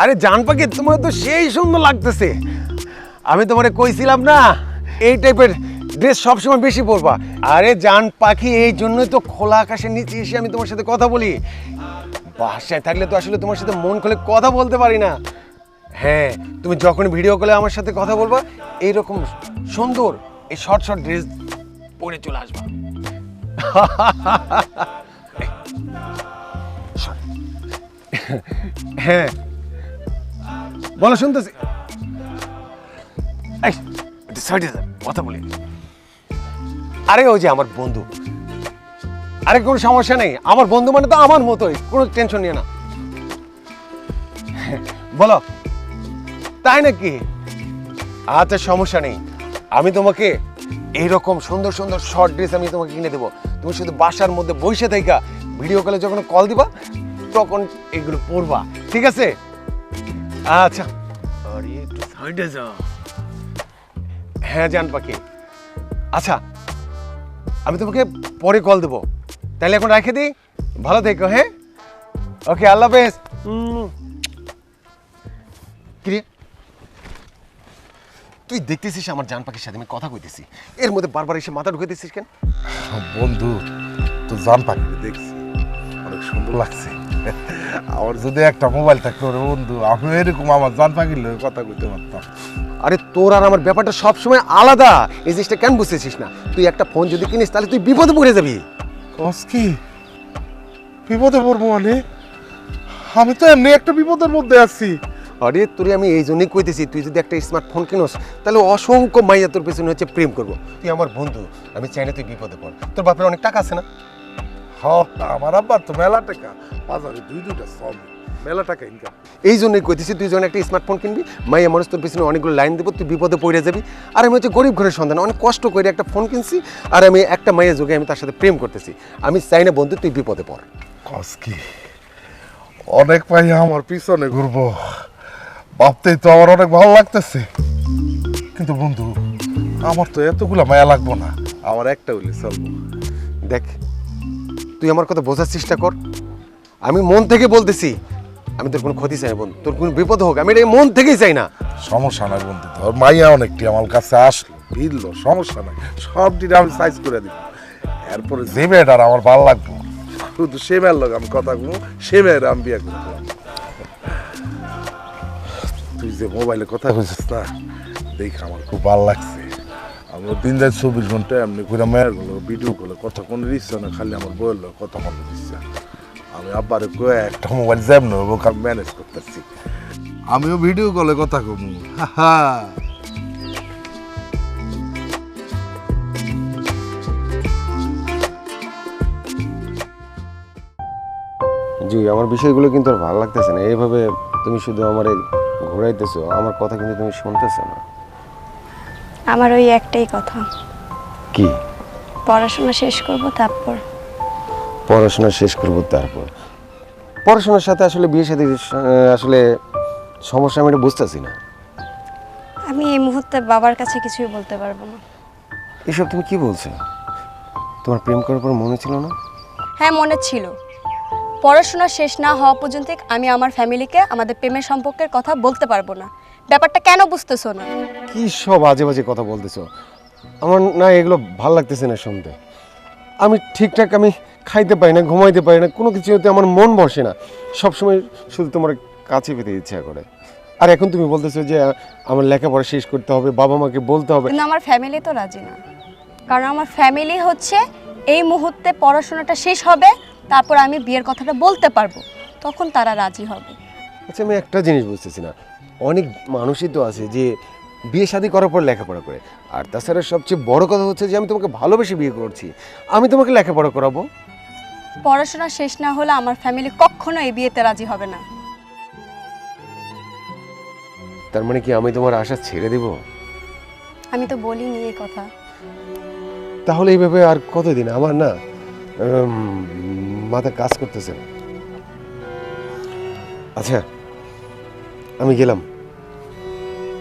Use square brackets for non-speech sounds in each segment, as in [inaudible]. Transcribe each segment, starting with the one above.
আরে জান পাখি, তোমার তো সেই সুন্দর লাগতেছে। আমি তোমারে কইছিলাম না, এই টাইপের ড্রেস সবসময় বেশি পরবা। আরে জান পাখি, এই জন্যই তো খোলা আকাশের নিচে এসে আমি তোমার সাথে কথা বলি। বাসায় থাকলে তো আসলে তোমার সাথে মন খুলে কথা বলতে পারি না। হ্যাঁ তুমি যখন ভিডিও কলে আমার সাথে কথা বলবা, এইরকম সুন্দর এই শর্ট শর্ট ড্রেস পরে চলে আসবা। [laughs] [laughs] হ্যাঁ বলো, শুনতেছি। কথা বলি। আরে ওই যে আমার বন্ধু। আরে কোনো সমস্যা নেই, আমার বন্ধু মানে তো আমার মতোই, কোনো টেনশন নিয়ে না। বলো, তাই নাকি? আচ্ছা সমস্যা নেই। আমি তোমাকে এইরকম সুন্দর সুন্দর শর্ট ড্রেস আমি তোমাকে কিনে দেবো। তুমি শুধু বাসার মধ্যে বসে থাকা ভিডিও কলে যখন কল দিবা, তখন এগুলো পরবা, ঠিক আছে? আচ্ছা। আরে একটু সাইডে যাও। হ্যাঁ জান পাখি। আচ্ছা আমি তোমাকে পরে কল দেবো। তাহলে এখন রেখে দিই ভালো থেকো হ্যাঁ? ওকে আল্লাহ হাফেজ। কি তুই দেখতেছিস আমার জান পাখির সাথে আমি কথা কইতেছি? এর মধ্যে বারবার এসে মাথা ঢুকে দিচ্ছিস কেন? বন্ধু তো জান পাখি। দেখছি। অনেক সুন্দর লাগছে। আমার যদি একটা মোবাইল থাকতো রে বন্ধু আমি এরকম আমার জান পাখির লগে কথা কইতে পারতাম। আরে তোর আর আমার ব্যাপারটা সবসময় আলাদা। এই জিনিসটা কেন বুঝতেছিস না? তুই একটা ফোন যদি কিনিস তাহলে তুই বিপদে পড়ে যাবি। কস কি? বিপদে পড়ব মানে? আমি তো এমনি একটা বিপদের মধ্যে আছি। আরে তোরে আমি এই জন্যই কইতেছি তুই যদি একটা স্মার্টফোন কিনোস তাহলে অসংখ্য মাইয়া তোর পেছনে হচ্ছে প্রেম করব। তুই আমার বন্ধু আমি চাই না তুই বিপদে পড়। তোর বাপের অনেক টাকা আছে না? হ আমার আব্বার তো মেলা টাকা বাজারে দুই দুইটা সব মেলা টাকা ইনকাম এই জন্যই কইতেছি তুই যখন একটা স্মার্টফোন কিনবি মাইয়া মানুষ তোর পেছনে অনেকগুলো লাইন দেবো তুই বিপদে পড়ে যাবি। আর আমি হচ্ছে গরিব ঘরের সন্তান অনেক কষ্ট করে একটা ফোন কিনছি আর আমি একটা মাইয়া যোগে আমি তার সাথে প্রেম করতেছি। আমি চাই না বন্ধু তুই বিপদে পড়। কস কি? অনেক পাই আমার পিছনে ঘুরবো। ভাবতেই তো আমার অনেক ভালো লাগতেছে। কিন্তু বন্ধু আমার তো এতগুলা মায়া লাগবো না। আমার একটা হইলে চলবো। দেখ তুই আমার কথা বোঝার চেষ্টা কর। আমি মন থেকে বলতেছি, আমি তোর কোনো ক্ষতি চাই না বন্ধু, তোর কোনো বিপদ হোক, আমি এটা মন থেকেই চাই না। সমস্যা নাই বন্ধু, ধর মাইয়া অনেকটি আমার কাছে আসলো ভিড়লো সমস্যা নাই সব দিনে আমি সাইজ করে দিব এরপরে যে মেয়েটার আমার ভালো লাগবো শুধু সে মেয়ের লোক আমি কথা বলব, সে মেয়ের আমি বিয়ে করব। তুই যে মোবাইলে কথা বলছিস না, দেখ আমার খুব ভালো লাগছে। আমরা দিন যায় চব্বিশ ঘণ্টা এমনি করে মেয়েরগুলো ভিডিও করলে কথা কোনো ইচ্ছা না, খালি আমার লোক কথা মনে ইচ্ছা আমি আব্বারে কয়ে একটা মোবাইল যেমন হোক আমি ম্যানেজ করতেছি। আমিও ভিডিও কলে কথা কমু। জি, আমার বিষয়গুলো কিন্তু আর ভালো লাগতেছে না। এইভাবে তুমি শুধু আমার ঘোরাইতেছো, আমার কথা কিন্তু তুমি শুনতেছো না। আমার ওই একটাই কথা। কি? পড়াশোনা শেষ করব তারপর। পড়াশোনা শেষ করব তারপর। পড়াশোনার সাথে আসলে বিয়ে সাথে আসলে সমস্যা আমি এটা বুঝতেছি না। আমি এই মুহূর্তে বাবার কাছে কিছুই বলতে পারব না। এসব তুমি কি বলছো? তোমার প্রেম করার পর মনে ছিল না? হ্যাঁ মনে ছিল। পড়াশোনা শেষ না হওয়া পর্যন্ত আমি আমার ফ্যামিলিকে আমাদের প্রেমের সম্পর্কের কথা বলতে পারব না। ব্যাপারটা কেন বুঝতেছো না? কি সব আজে বাজে কথা বলতেছো? আমার না এগুলো ভালো লাগতেছে না শুনতে। আমি ঠিকঠাক আমি খাইতে পারি না ঘুমাইতে পারি না কোনো কিছুতে আমার মন বসে না। সবসময় শুধু তোমার কাছে পেতে ইচ্ছা করে। আর এখন তুমি বলতেছো যে আমার লেখাপড়া শেষ করতে হবে বাবা মাকে বলতে হবে। কিন্তু আমার ফ্যামিলি তো রাজি না। কারণ আমার ফ্যামিলি হচ্ছে এই মুহূর্তে পড়াশোনাটা শেষ হবে তারপর আমি বিয়ের কথাটা বলতে পারব। তখন তারা রাজি হবে। আচ্ছা আমি একটা জিনিস বুঝতেছি না। অনেক মানুষই তো আছে যে বিয়ে শাদী করার পর লেখাপড়া করে। আর তাছাড়া সবচেয়ে বড় কথা হচ্ছে যে আমি তোমাকে ভালোবেসে বিয়ে করছি। আমি তোমাকে লেখাপড়া করাবো। পড়াশোনা শেষ না হলে আমার ফ্যামিলি কখনো এই বিয়েতে রাজি হবে না। তার মানে কি আমি তোমার আশা ছেড়ে দেব? আমি তো বলিনি এই কথা। তাহলে এইভাবে আর কতদিন? আমার না মাথা কাজ করতেছে আচ্ছা আমি গেলাম।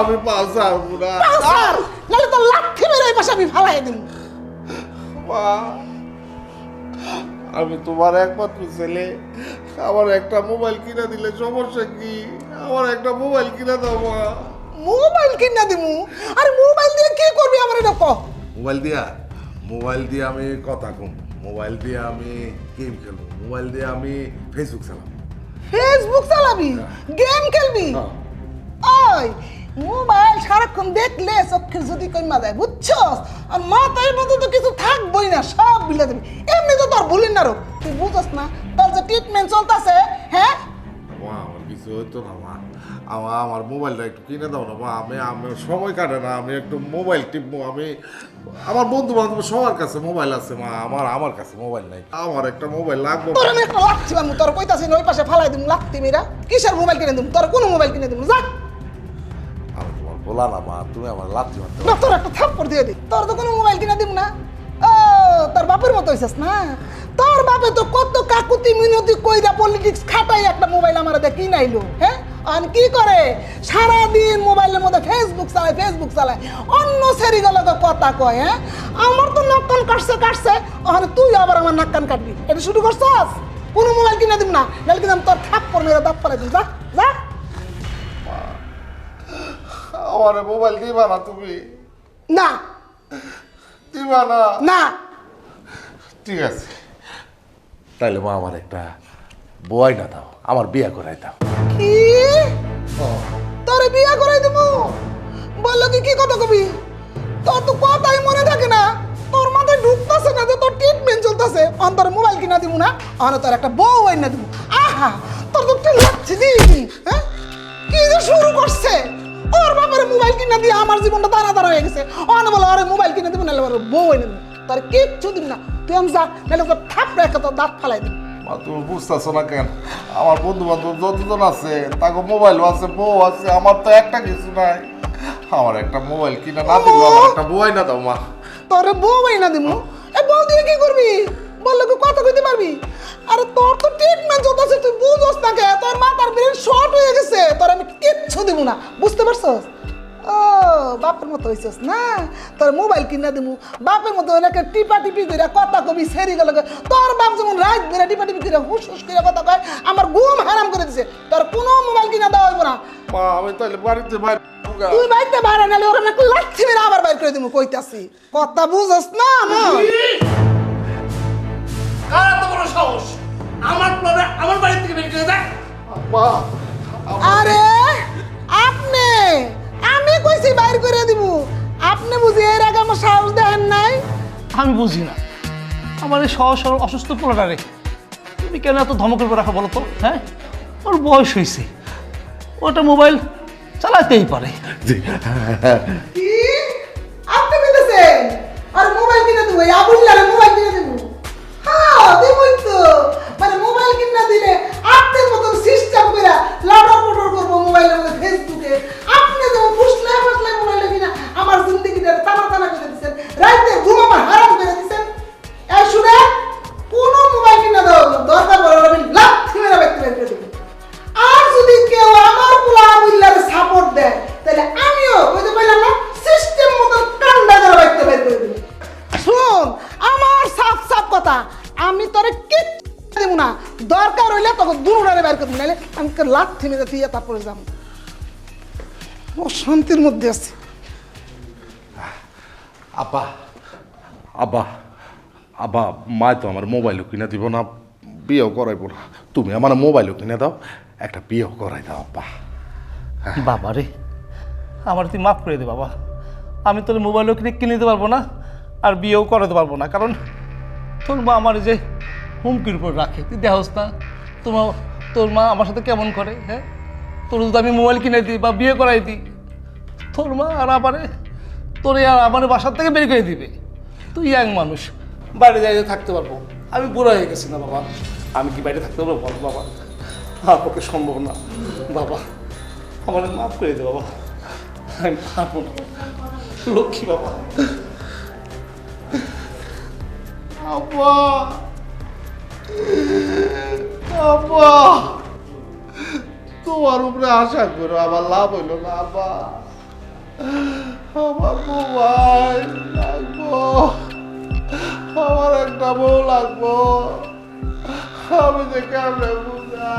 আমি পাসার বুড়া পাঁচর নাহলে তো লাঠি মেরে ওই পাশে আমি ফালাই দিন মা আমি তোমার একমাত্র ছেলে। আমার একটা মোবাইল কিনে দিলে সমস্যা কি? আমার একটা মোবাইল কিনে দাও মা। মোবাইল কিনা দিমু? আরে মোবাইল দিয়ে কি করবি আমার এটা কহ মোবাইল দিয়া? মোবাইল দিয়ে আমি কথা কম। মোবাইল দিয়ে আমি গেম খেলব। মোবাইল দিয়ে আমি ফেসবুক চালাবো। ফেসবুক চালাবি? গেম খেলবি? ওই মোবাইল সারাক্ষণ দেখলে চোখের যদি কইমা যায় বুঝছস? আর মাথায় মধ্যে তো কিছু থাকবই না সব বিলে দেবে এমনি তো তোর ভুলিন না রো তুই বুঝছস না তোর যে ট্রিটমেন্ট চলতেছে হ্যাঁ? আমার কিছু হইতো না মা। আমার আমার মোবাইলটা একটু কিনে দাও না মা। আমি আমার সময় কাটে না আমি একটু মোবাইল টিপবো আমি আমার বন্ধু বান্ধব সবার কাছে মোবাইল আছে মা। আমার আমার কাছে মোবাইল নাই। আমার একটা মোবাইল লাগবে তোর আমি একটা লাগছি তোর কইতাছি না ওই পাশে ফালাই দিম লাগতি মেয়েরা কিসের মোবাইল কিনে দিম? তোর কোনো মোবাইল কিনে দিম? যা বলা না মা, তুমি আমার লাথি মারতে না, তোর একটা থাপ্পড় দিয়ে তোর তো কোনো মোবাইল কিনে দিব না। ও, তোর বাপের মতো হইছিস না? তোর বাপে তো কত কাকুতি মিনতি কইরা পলিটিক্স খাটাই একটা মোবাইল হ্যাঁ আর কি করে? সারাদিন মোবাইলের মধ্যে ফেসবুক চালায় ফেসবুক চালায়। অন্য সেরি সেরিগুলোকে কথা কয় হ্যাঁ আমার তো নাক কাটছে কাটছে। তুই আবার আমার নাক কান কাটবি। এটা শুরু করছস? কোনো মোবাইল কিনে দিব না। আমার মোবাইল দিবা না তুমি? না। দিবা না? না। ঠিক আছে। তাইলে মা আমার একটা বয় না দাও আমার বিয়ে করাই দাও। কি? তোরে বিয়া করাই দেবো? বলল কি কি কথা কবি? তোর তো কথাই মনে থাকে না। তোর মাথায় ঢুকতেছে না যে তোর ট্রিটমেন্ট চলতেছে। অন্তর মোবাইল কিনা দিব না অনে তোর একটা বউ এনে দিব আহা তোর তো লাগছে দি হ্যাঁ? কি যে শুরু করছে? ওর বাপের মোবাইল কিনা দিয়ে আমার জীবনটা দাঁড়া দাঁড়া হয়ে গেছে। অনে বলে আরে মোবাইল কিনে দিব নাহলে ওর বউ এনে দিব। তোর কিচ্ছু দিব না। তুই আমি যা নাহলে তোর থাপড়ে একটা তোর দাঁত ফালাই দিব। মা তুমি বুঝতেছো না কেন? আমার বন্ধু বান্ধব যতজন আছে তাকে মোবাইল আছে বউ আছে আমার তো একটা কিছু নাই। আমার একটা মোবাইল কিনা না দিলে আমার একটা বই না দাও মা। তোরে বউ না দিমু? এ বউ দিয়ে কি করবি? বললে কি কথা কইতে পারবি? আরে তোর তো ট্রিটমেন্ট চলতেছে তুই বুঝোস না কে? তোর মাথার ব্রেন শর্ট হয়ে গেছে। তোর আমি কিচ্ছু দিব না। বুঝতে পারছস? ও বাপের মতো হইছস না? তোর মোবাইল কিনা দিমু। বাপের মতো অনেকে টিপা টিপি করে কথা কবি সেরি গেল তোর বাপ যেমন রাত ধরে টিপা টিপি করে হুস হুস করে কথা কয় আমার ঘুম হারাম করে দিছে। তোর কোনো মোবাইল কিনা দেওয়া হইব না। মা আমি তাহলে বাড়িতে বাইরে তুই বাইতে বাইরে নালে ওরা নাকি লাচ্ছি মেরে আবার বাইর করে দিমু কইতাছি। কথা বুঝস না আমার কার এত বড় সাহস? আমার বাড়ি থেকে বের করে দেয় মা আরে আপনি আমি কইছি বাইর করে দিব। আপনি বুঝি এর আগে আমার সাহস দেখেন নাই? আমি বুঝি না। আমার এই সহজ সরল অসুস্থ পোলাটারে তুমি কেন এত ধমকের করে রাখো বলো তো হ্যাঁ? ওর বয়স হয়েছে ওটা মোবাইল চালাতেই পারে। মেরে দিয়ে তারপরে যাব। ও শান্তির মধ্যে আছে। আব্বা আব্বা আব্বা মা তো আমার মোবাইলও কিনে দিব না বিয়েও করাইব না। তুমি আমার মোবাইলও কিনে দাও একটা বিয়েও করাই দাও আব্বা। বাবা রে আমার তুই মাফ করে দে বাবা। আমি তোর মোবাইলও কিনে কিনে দিতে পারব না আর বিয়েও করাতে পারব না কারণ তোর মা আমার যে হুমকির উপর রাখে তুই দেহস না তোমার তোর মা আমার সাথে কেমন করে হ্যাঁ? তোর যদি আমি মোবাইল কিনে দিই বা বিয়ে করাই দিই, তোর মা আর আমারে, তোরে আর আমার বাসার থেকে বের করে দিবে। তুই এক মানুষ, বাইরে যাই থাকতে পারব। আমি বুড়ো হয়ে গেছি না বাবা। আমি কি বাইরে থাকতে পারব বল বাবা? আমার পক্ষে সম্ভব না। বাবা, আমার মাফ করে দে বাবা। আমি পারব না। লক্ষ্মী বাবা। আব্বা। আব্বা, তোমার উপরে আশা করো আমার লাভ হইল না, আব্বা। আমার মোবাইল লাগবো, আমার একটা বউ লাগবো। আমি যে কেমন বুঝা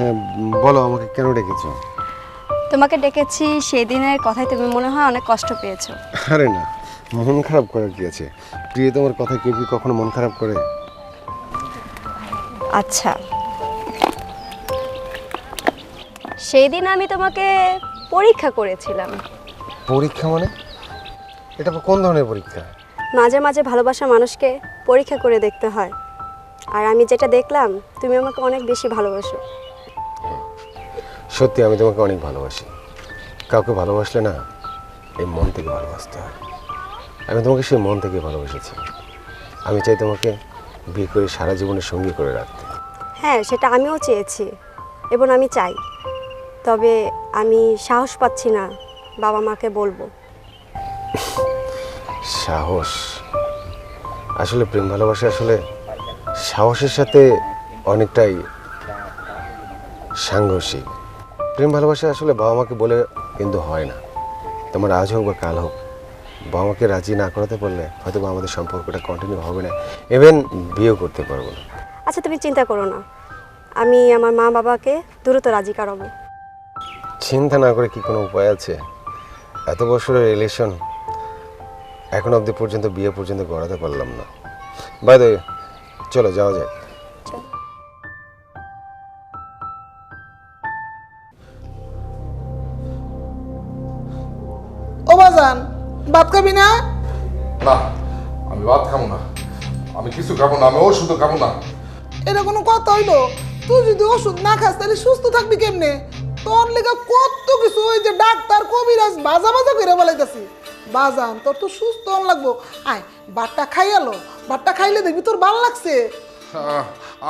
হ্যাঁ বলো আমাকে কেন ডেকেছো? তোমাকে ডেকেছি সেদিনের কথাই তুমি মনে হয় অনেক কষ্ট পেয়েছ। আরে না মন খারাপ করার কি আছে? প্রিয় তোমার কথা কেউ কি কখনো মন খারাপ করে? আচ্ছা। সেই দিন আমি তোমাকে পরীক্ষা করেছিলাম। পরীক্ষা মানে? এটা কোন ধরনের পরীক্ষা? মাঝে মাঝে ভালোবাসা মানুষকে পরীক্ষা করে দেখতে হয়। আর আমি যেটা দেখলাম তুমি আমাকে অনেক বেশি ভালোবাসো। সত্যি আমি তোমাকে অনেক ভালোবাসি। কাউকে ভালোবাসলে না এই মন থেকে ভালোবাসতে হয়। আমি তোমাকে সেই মন থেকে ভালোবেসেছি। আমি চাই তোমাকে বিয়ে করে সারা জীবনের সঙ্গী করে রাখতে। হ্যাঁ সেটা আমিও চেয়েছি এবং আমি চাই। তবে আমি সাহস পাচ্ছি না বাবা মাকে বলব। সাহস? আসলে প্রেম ভালোবাসা আসলে সাহসের সাথে অনেকটাই সাংঘর্ষিক। প্রেম ভালোবাসা আসলে বাবা মাকে বলে কিন্তু হয় না। তোমার আজ হোক বা কাল হোক বাবা মাকে রাজি না করাতে পারলে হয়তো বা আমাদের সম্পর্কটা কন্টিনিউ হবে না। ইভেন বিয়েও করতে পারব না। আচ্ছা তুমি চিন্তা করো না। আমি আমার মা বাবাকে দ্রুত রাজি করাবো চিন্তা না করে কি কোনো উপায় আছে? এত বছরের রিলেশন এখন অবধি পর্যন্ত বিয়ে পর্যন্ত গড়াতে পারলাম না। বাই চলো যাওয়া যাক। ও বাজান ভাত খাবি না? না আমি ভাত খাব না। আমি কিছু খাব না আমি ওষুধও খাব না। এটা কোনো কথা হইল? তুই যদি ওষুধ না খাস তাহলে সুস্থ থাকবি কেমনে? তোর লেগে কত কিছু ওই যে ডাক্তার কবিরাজ বাজা বাজা করে বলাইতেছি। বাজান তোর তো সুস্থ লাগবো। আয় বাটটা খাইয়ালো বাটটা খাইলে দেখবি তোর ভালো লাগছে।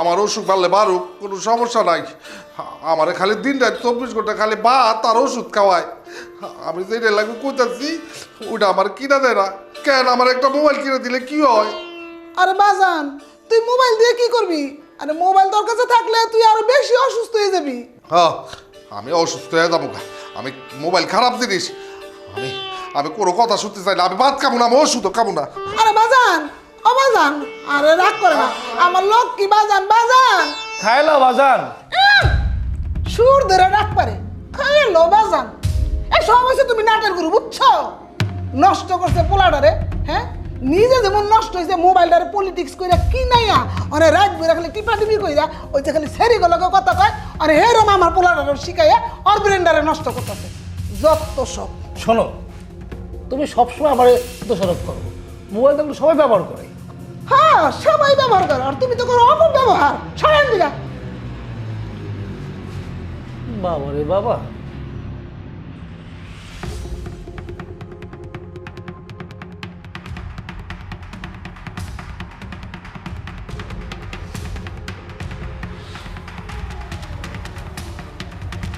আমার অসুখ বাড়লে বারুক কোনো সমস্যা নাই। আমার খালি দিন রাত চব্বিশ ঘণ্টা খালি ভাত আর ওষুধ খাওয়ায়। আমি যেটা লাগবে কইতাছি ওইটা আমার কিনা দেয় না। কেন আমার একটা মোবাইল কিনে দিলে কি হয়? আরে বাজান তুই মোবাইল দিয়ে কি করবি? আরে মোবাইল তোর কাছে থাকলে তুই আরও বেশি অসুস্থ হয়ে যাবি। হ্যাঁ আমি অসুস্থ হয়ে যাব আমি মোবাইল খারাপ জিনিস। আমি আমি কোনো কথা শুনতে চাই না। আমি ভাত খাব না আমি ওষুধও খাব না। আরে বাজান ও বাজান আরে রাগ করে না। আমার লোক কি বাজান বাজান। খাইলা বাজান। সুর ধরে রাখ পারে খাইলো বাজান। এই সমস্যা তুমি নাটের করু বুঝছ? নষ্ট করছে পোলাডারে হ্যাঁ? নিজে যেমন নষ্ট হয়েছে মোবাইলটারে পলিটিক্স কইরা কি নাইয়া? আরে রাত বইরা খালি টিপা টিপি কইরা ওই যে খালি সেরি গলকে কথা কয় আরে হেরম আমার পোলাডারে শিখাইয়া ওর ব্রেন্ডারে নষ্ট করতেছে। যত সব। শোনো তুমি সবসময় আমার দোষারোপ করো। মোবাইল তো সবাই ব্যবহার করে। হ্যাঁ সবাই ব্যবহার করো। আর তুমি তো করো অপব্যবহার। সরেন দিলা বাবা রে বাবা।